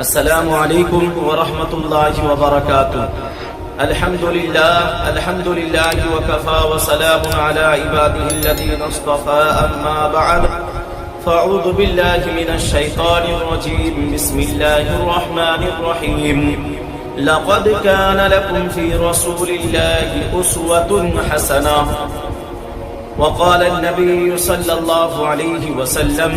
السلام عليكم ورحمة الله وبركاته. الحمد لله الحمد لله وكفى وسلام على عباده الذين اصطفى. أما بعد فأعوذ بالله من الشيطان الرجيم. بسم الله الرحمن الرحيم. لقد كان لكم في رسول الله أسوة حسنة. وقال النبي صلى الله عليه وسلم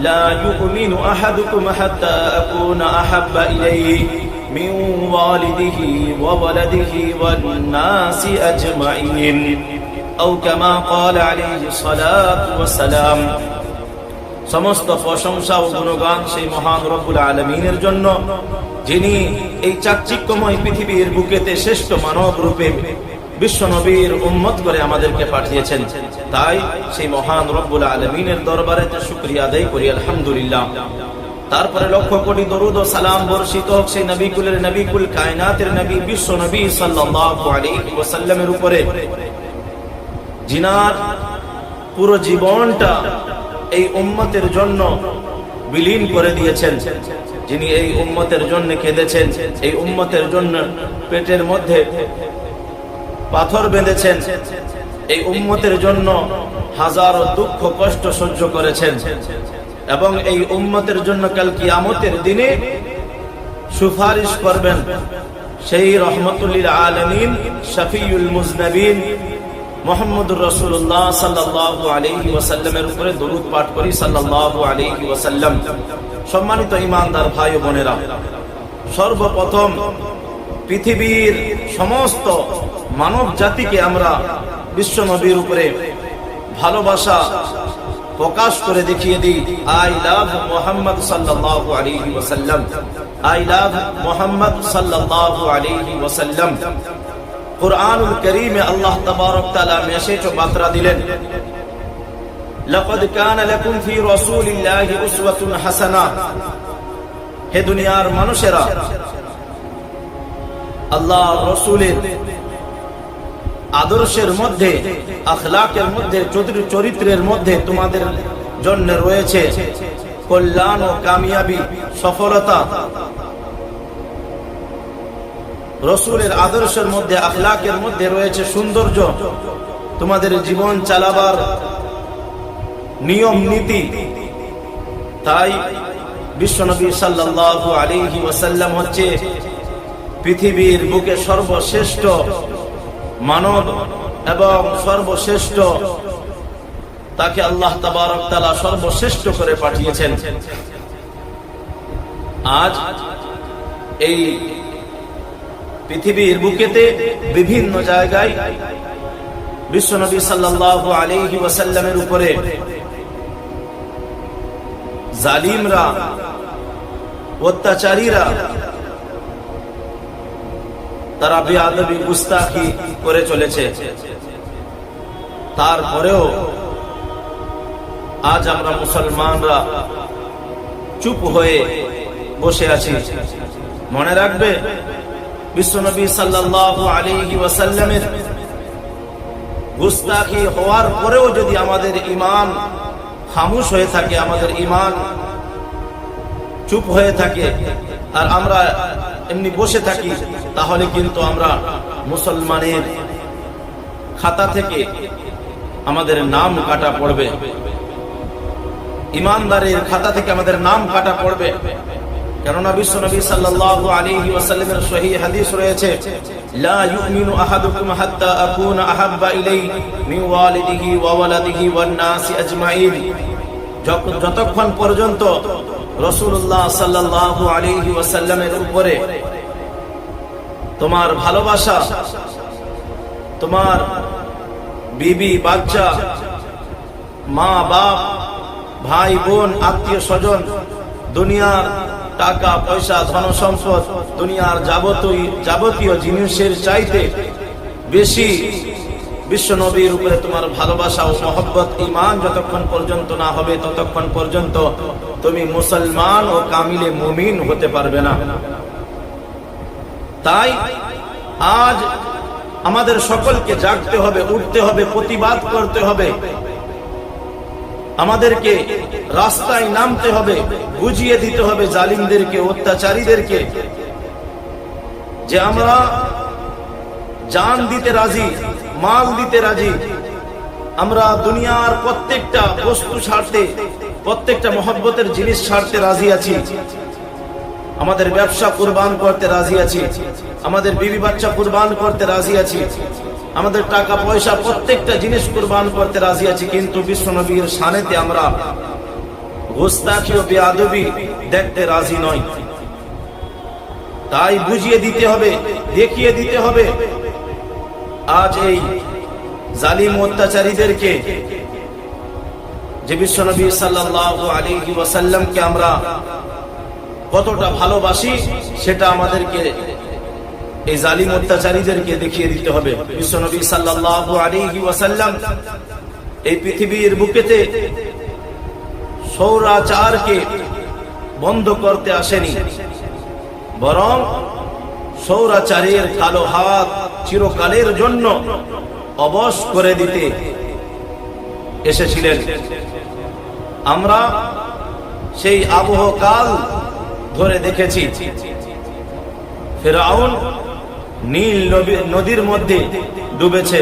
لا يؤمن أحدكم حتى أكون أحب إليه من والده وولده والناس أجمعين أو كما قال عليه الصلاة والسلام সমস্ত প্রশংসা ও গুণগান সেই মহান রব্বুল আলমিনের জন্য যিনি এই চাকচিক্যময় পৃথিবীর বুকেতে শ্রেষ্ঠ মানব রূপে বিশ্ব নবীর করে আমাদেরকে পাঠিয়েছেন। তাই সেই মহান রব্বুল আলমিনের দরবারে শুক্রিয়া আদায় করি, আলহামদুলিল্লাহ। তারপরে লক্ষ কোটি দরুদ ও সালাম বর্ষিত হোক সেই নবীকুলের নবীকুল কায়নাতের নবী বিশ্ব নবী সাল্লাল্লাহু আলাইহি ওয়াসাল্লামের উপরে। জিনার পুরো জীবনটা এই উম্মতের জন্য বিলীন করে দিয়েছেন। যিনি এই উম্মতের জন্য কেঁদেছেন, এই উম্মতের জন্য পেটের মধ্যে পাথর বেঁধেছেন। এই উম্মতের জন্য হাজারো দুঃখ কষ্ট সহ্য করেছেন। এবং এই উম্মতের জন্য কাল কিয়ামতের দিনে সুপারিশ করবেন সেই রহমতুল্লিল আলমিন শফিউল মুজনবিন মোহাম্মদুর রসুল্লাহ সাল্লাহ আলহি ওয়াসাল্লামের উপরে দরুদ পাঠ করি সাল্লাহ আলহি ওয়াসাল্লাম। সম্মানিত ইমানদার ভাই বোনেরা, সর্বপ্রথম পৃথিবীর সমস্ত মানব জাতিকে আমরা বিশ্ব নবীর উপরে ভালোবাসা প্রকাশ করে দেখিয়ে দিই। আই লাভ মোহাম্মদ সাল্লাল্লাহু আলাইহি ওয়াসাল্লাম। আই লাভ মোহাম্মদ সাল্লাল্লাহু আলাইহি ওয়াসাল্লাম। কুরআনুল কারীমে আল্লাহ তাবারক তাআলা মেসেজ ও বার্তা দিলেন, লাকাদ কানা লাকুম ফি রাসূলিল্লাহি উসওয়াতুন হাসানাহ। হে দুনিয়ার মানুষেরা আল্লাহ রসুলের আদর্শের মধ্যে, আখলাকের মধ্যে চরিত্রের মধ্যে তোমাদের জন্য রয়েছে কল্যাণ ও কামিয়াবি সফলতা। রসুলের আদর্শের মধ্যে, আখলাকের মধ্যে রয়েছে সৌন্দর্য। তোমাদের জীবন চালাবার নিয়ম, নীতি। তাই বিশ্বনবী সাল্লাল্লাহু আলাইহি ওয়াসাল্লাম হচ্ছে পৃথিবীর বুকে সর্বশ্রেষ্ঠ মানব এবং সর্বশ্রেষ্ঠ তাকে আল্লাহ তাবারক তালা সর্বশ্রেষ্ঠ করে পাঠিয়েছেন। আজ এই পৃথিবীর বুকেতে বিভিন্ন জায়গায় বিশ্বনবী সাল্লাল্লাহু আলাইহি ওয়াসাল্লামের উপরে জালিমরা, অত্যাচারীরা তারা বেআবি গুস্তাখি করে চলেছে। তারপরেও আজ আমরা মুসলমানরা চুপ হয়ে বসে আছি। মনে রাখবে, বিশ্বনবী সাল্লাল্লাহু গুস্তাখি হওয়ার পরেও যদি আমাদের ইমান খামুশ হয়ে থাকে, আমাদের ইমান চুপ হয়ে থাকে, আর আমরা এমনি বসে থাকি, তাহলে কিন্তু আমরা মুসলমানের খাতা থেকে আমাদের নাম কাটা পড়বে। ইমানদারের খাতা থেকে আমাদের নাম কাটা পড়বে। কেননা বিশ্ব নবী সাল্লাল্লাহু আলাইহি ওয়াসাল্লামের সহিহ হাদিস রয়েছে, লা ইউমিনু আহাদুকুম হাত্তা আকুনা আহাব্বা মিন ওয়ালিদিহি ওয়া ওয়ালাদিহি ওয়ান নাসি আজমাইন যতক্ষণ পর্যন্ত সাল্লাল্লাহু আলাইহি ওয়াসাল্লামের উপরে তোমার ভালোবাসা, তোমার বিবি, বাচ্চা, মা, বাপ, ভাই, বোন, আত্মীয় স্বজন, দুনিয়ার টাকা, পয়সা, ধন, সম্পদ, দুনিয়ার যাবতীয় যাবতীয় জিনিসের চাইতে বেশি বিশ্ব নবীর উপরে তোমার ভালোবাসা ও মহব্বত ইমান যতক্ষণ পর্যন্ত না হবে ততক্ষণ পর্যন্ত তুমি মুসলমান ও কামিলে মুমিন হতে পারবে না। তাই আজ আমাদের সকলকে জাগতে হবে, উঠতে হবে, প্রতিবাদ করতে হবে। আমাদেরকে রাস্তায় নামতে হবে, বুঝিয়ে দিতে হবে জালিমদেরকে, অত্যাচারীদেরকে, যে আমরা জান দিতে রাজি মাল দিতে রাজি। আমরা দুনিয়ার প্রত্যেকটা বস্তু ছাড়তে, প্রত্যেকটা মহব্বতের জিনিস ছাড়তে রাজি আছি। আমাদের ব্যবসা কুরবান করতে রাজি আছি। আমাদের বিবি বাচ্চা কুরবান করতে রাজি আছি। আমাদের টাকা পয়সা প্রত্যেকটা জিনিস কুরবান করতে রাজি আছি। কিন্তু বিশ্বনবীর সানেতে আমরা গোস্তাখি ও বেআবি দেখতে রাজি নয় তাই বুঝিয়ে দিতে হবে, দেখিয়ে দিতে হবে আজ এই জালিম অত্যাচারীদেরকে যে বিশ্বনবী সাল্লাল্লাহু আলাইহি ওয়াসাল্লামকে আমরা কতটা ভালোবাসি, সেটা আমাদেরকে এই জালিম অত্যাচারীদেরকে দেখিয়ে দিতে হবে। বিশ্বনবী সাল্লাল্লাহু আলাইহি ওয়াসাল্লাম এই পৃথিবীর বুকেতে সৌরাচারকে বন্ধ করতে আসেনি, বরং সৌরাচারের কালো হাত চিরকালের জন্য অবশ করে দিতে এসেছিলেন। আমরা সেই আবহকাল ধরে দেখেছি। ফেরাউন নীল নদীর মধ্যে ডুবেছে।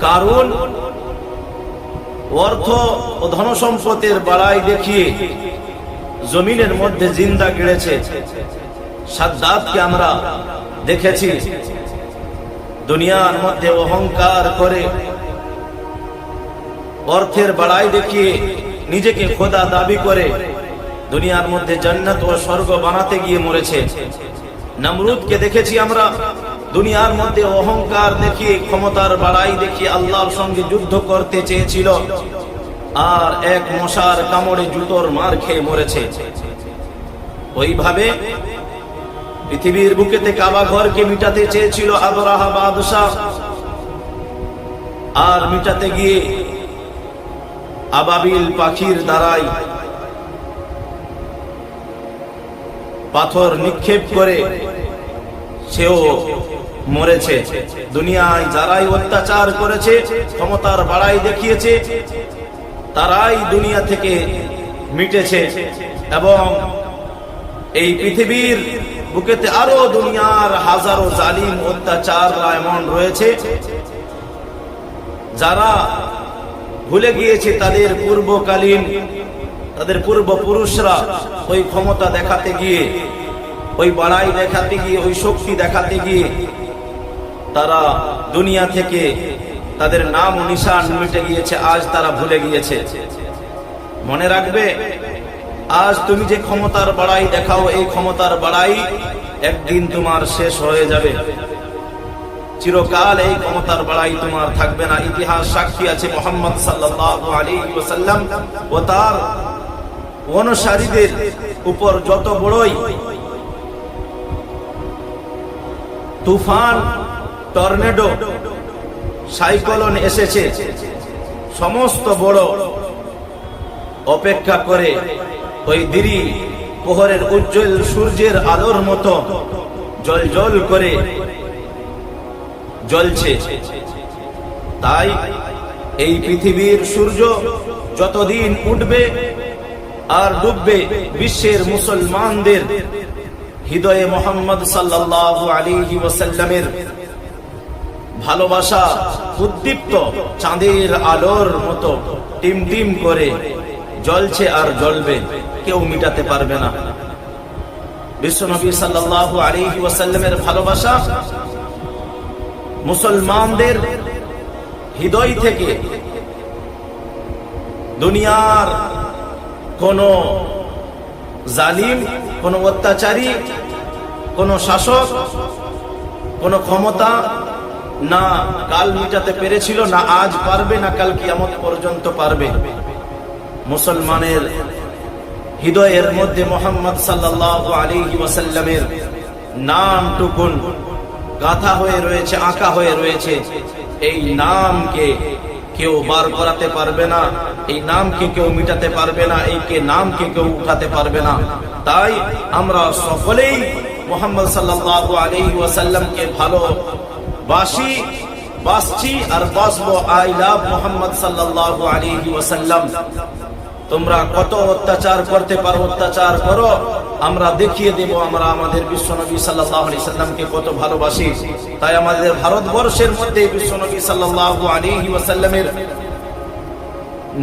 কারণ অর্থ ও ধনসম্পদের বাড়াই দেখিয়ে জমিনের মধ্যে জিন্দা গেড়েছে। সাদ্দাতকে আমরা দেখেছি। দুনিয়ার মধ্যে অহংকার করে অর্থের বাড়াই দেখিয়ে নিজেকে খোদা দাবি করে দুনিয়ার মধ্যে জান্নাত ও স্বর্গ বানাতে গিয়ে মরেছে। নমরুদকে দেখেছি আমরা। দুনিয়ার মধ্যে অহংকার দেখিয়ে, ক্ষমতার বাড়াই দেখিয়ে আল্লাহর সঙ্গে যুদ্ধ করতে চেয়েছিল। আর এক মশার কামড়ে জুতোর মার খেয়ে মরেছে। ওইভাবে পৃথিবীর বুকেতে কাবা ঘরকে মিটাতে চেয়েছিল আবরাহা বাদশাহ। আর মিটাতে গিয়ে আবাবিল পাখির দ্বারাই পাথর নিক্ষেপ করে সেও মরেছে। দুনিয়ায় যারাই অত্যাচার করেছে, ক্ষমতার বাড়াই দেখিয়েছে, তারাই দুনিয়া থেকে মিটেছে এবং এই পৃথিবীর বুকেতে আরও দুনিয়ার হাজারো জালিম, অত্যাচার এমন রয়েছে। যারা ভুলে গিয়েছে তাদের পূর্বকালীন, তাদের পূর্বপুরুষরা ওই ক্ষমতা দেখাতে গিয়ে, ওই বাড়াই দেখাতে গিয়ে, ওই শক্তি দেখাতে গিয়ে, তারা দুনিয়া থেকে তাদের নাম নিশান মিটে গিয়েছে, আজ তারা ভুলে গিয়েছে। মনে রাখবে আজ তুমি যে ক্ষমতার বাড়াই দেখাও, এই ক্ষমতার বাড়াই একদিন তোমার শেষ হয়ে যাবে। চিরকাল এই ক্ষমতার বাড়াই তোমার থাকবে না। ইতিহাস সাক্ষী আছে মোহাম্মদ আলাইহি ও তার অনুসারীদের উপর যত বড়ই তুফান, টর্নেডো, সাইক্লোন এসেছে, সমস্ত বড় অপেক্ষা করে ওই দিরি পোহরের উজ্জ্বল সূর্যের আলোর মতো জল জল করে জ্বলছে। তাই এই পৃথিবীর সূর্য যতদিন উঠবে আর ডুববে বিশ্বের মুসলমানদের হৃদয়ে মোহাম্মদ সাল্লাল্লাহু আলাইহি ওয়াসাল্লামের ভালোবাসা উদ্দীপ্ত চাঁদের আলোর মতো টিম টিম করে জ্বলছে আর জ্বলবে, কেউ মিটাতে পারবে না। বিশ্বনবী আলাইহি ওয়াসাল্লামের ভালোবাসা মুসলমানদের হৃদয় থেকে দুনিয়ার কোন জালিম, কোন অত্যাচারী, কোন শাসক, কোন ক্ষমতা না কাল মিটাতে পেরেছিল, না আজ পারবে, না কাল কিয়ামত পর্যন্ত পারবে। মুসলমানের হৃদয়ের মধ্যে মোহাম্মদ আলাইহি ওয়াসাল্লামের নামটুকুন গাথা হয়ে রয়েছে, আঁকা হয়ে রয়েছে। এই নামকে কেউ বার করাতে পারবে না, এই নামকে কেউ মিটাতে পারবে না এই কে নামকে কেউ উঠাতে পারবে না। তাই আমরা সকলেই মোহাম্মদ সাল্লাল্লাহু আলাইহি ওয়াসাল্লামকে ভালোবাসি, বাসছি আর বাসবো, আই লাভ মোহাম্মদ সাল্লাল্লাহু আলাইহি ওয়াসাল্লাম। তোমরা কত অত্যাচার করতে পারো, অত্যাচার করো। আমরা দেখিয়ে দেব, আমরা আমাদের বিশ্বনবী আলাইহি সাল্লামকে কত ভালোবাসি। তাই আমাদের ভারতবর্ষের মধ্যে বিশ্বনবী আলাইহি ওয়াসাল্লামের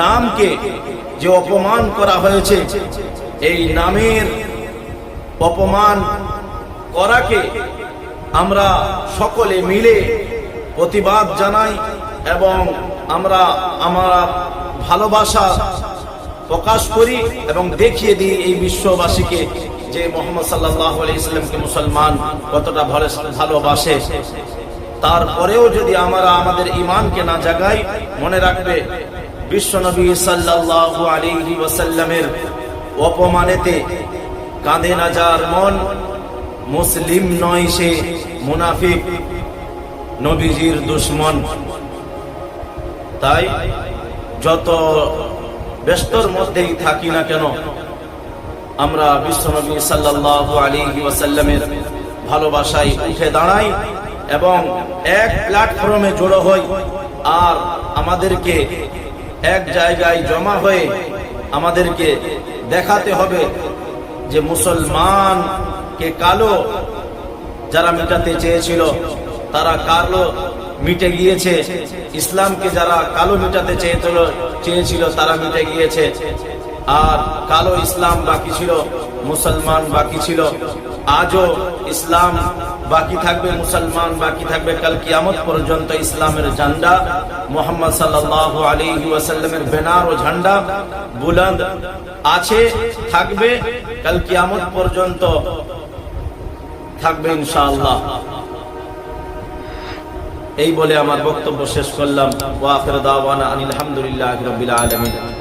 নামকে যে অপমান করা হয়েছে, এই নামের অপমান করাকে আমরা সকলে মিলে প্রতিবাদ জানাই এবং আমরা আমরা ভালোবাসা প্রকাশ করি এবং দেখিয়ে দিই এই বিশ্ববাসীকে যে মোহাম্মদ সাল্লাহ আলাইসাল্লামকে মুসলমান কতটা ভালো- ভালোবাসে। তারপরেও যদি আমরা আমাদের ইমানকে না জাগাই, মনে রাখবে বিশ্বনবী সাল্লাল্লাহু আলাইহি ওয়াসাল্লামের অপমানেতে কাঁদে না যার মন। মুসলিম নয় সে, মুনাফিক নবীজির দুশ্মন। তাই যত ব্যস্তর মধ্যেই থাকি না কেন? আমরা বিশ্বনবী সাল্লাল্লাহু আলাইহি ওয়াসাল্লামের ভালোবাসায় উঠে দাঁড়াই এবং এক প্ল্যাটফর্মে জড়ো হই আর আমাদেরকে এক জায়গায় জমা হয়ে আমাদেরকে দেখাতে হবে যে মুসলমানকে কালো যারা মেটাতে চেয়েছিল, তারা কালো মিটে গিয়েছে। ইসলামকে যারা কালো মিটাতে চেয়েছিল চেয়েছিল তারা মিটে গিয়েছে। আর কালো ইসলাম বাকি ছিল, মুসলমান বাকি ছিল। আজও ইসলাম বাকি থাকবে, মুসলমান বাকি থাকবে। কাল কিয়ামত পর্যন্ত ইসলামের ঝান্ডা, মোহাম্মদ সাল্লাল্লাহু আলাইহি ওয়াসাল্লামের বেনার ও ঝান্ডা বুলন্দ আছে, থাকবে। কাল কিয়ামত পর্যন্ত থাকবে ইনশাআল্লাহ। এই বলে আমার বক্তব্য শেষ করলাম। ওয়া আখির দাওয়ানা আনিল আলহামদুলিল্লাহ রবিল আলামিন।